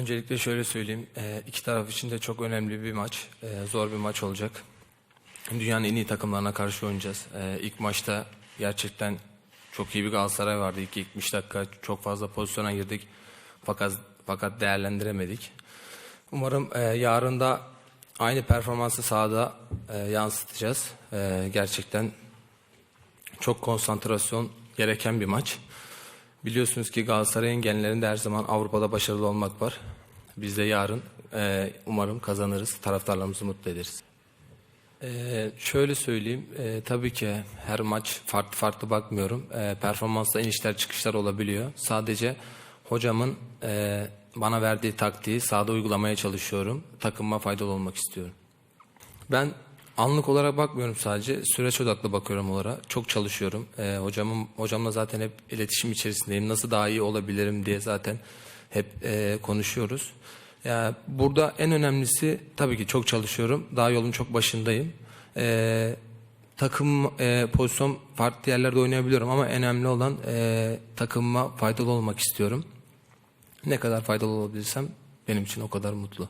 Öncelikle şöyle söyleyeyim. Ee, iki taraf için de çok önemli bir maç. Ee, zor bir maç olacak. Dünyanın en iyi takımlarına karşı oynayacağız. Ee, ilk maçta gerçekten çok iyi bir Galatasaray vardı. İlk 70 dakika çok fazla pozisyona girdik. Fakat fakat değerlendiremedik. Umarım e, yarın da aynı performansı sahada e, yansıtacağız. E, gerçekten çok konsantrasyon gereken bir maç. Biliyorsunuz ki Galatasaray'ın genlerinde her zaman Avrupa'da başarılı olmak var. Biz de yarın e, umarım kazanırız, taraftarlarımızı mutlu ederiz. E, şöyle söyleyeyim, e, tabii ki her maç farklı farklı bakmıyorum. E, performansta inişler çıkışlar olabiliyor. Sadece hocamın e, bana verdiği taktiği sahada uygulamaya çalışıyorum. Takımıma faydalı olmak istiyorum. Ben anlık olarak bakmıyorum sadece. Süreç odaklı bakıyorum olarak. Çok çalışıyorum. Ee, hocamın hocamla zaten hep iletişim içerisindeyim. Nasıl daha iyi olabilirim diye zaten hep e, konuşuyoruz. Ya burada en önemlisi tabii ki çok çalışıyorum. Daha yolun çok başındayım. Ee, takım e, pozisyon farklı yerlerde oynayabiliyorum ama önemli olan e, takımıma faydalı olmak istiyorum. Ne kadar faydalı olabilirsem benim için o kadar mutlu.